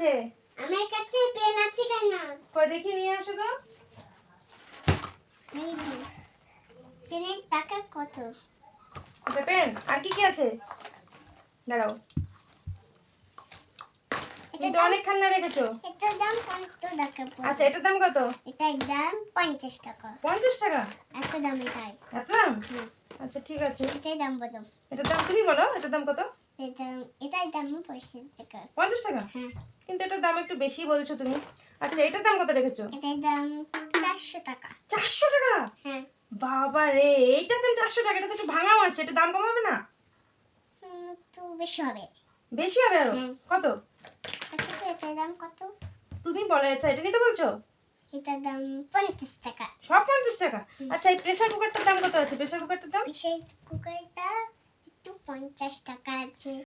আছে? আমার কাছে পেন আছে কেন? কই দেখি নিয়ে আসো তো। পেনের টাকা কত? আচ্ছা পেন আর কি কি আছে? দাঁড়াও। এটা অনেক খান্না রেখেছো? এটার দাম কত টাকা আচ্ছা এটার দাম কত? এটার দাম পঞ্চাশ টাকা। পঞ্চাশ টাকা? এত দাম এটাই এত দাম। আচ্ছা ঠিক আছে। এটাই দাম বলো। এটার দাম তুমি বলো এটার দাম কত? এটা এটার দাম পঁয়ষট্টি টাকা। পঞ্চাশ টাকা? হ্যাঁ। কিন্তু এটার দাম একটু বেশি বলছো তুমি। আচ্ছা এটার দাম কত রেখেছো? এটার দাম চারশো টাকা। চারশো টাকা? হ্যাঁ। বাবা রে এইটার দাম চারশো টাকা এটা তো একটু ভাঙাও আছে এটা দাম কমাবে না? উম, তো বেশি হবে। বেশি হবে আরও? হ্যাঁ। কত? দেখো এটার দাম কত? তুমি বলো আচ্ছা এটা নিতে বলছো? এটার দাম পঞ্চাশ টাকা। সব পঞ্চাশ টাকা? আচ্ছা এই প্রেসার কুকারটার দাম কত আছে? প্রেসার কুকারটার দাম? সেই কুকারটা একটু পঞ্চাশ টাকা আছে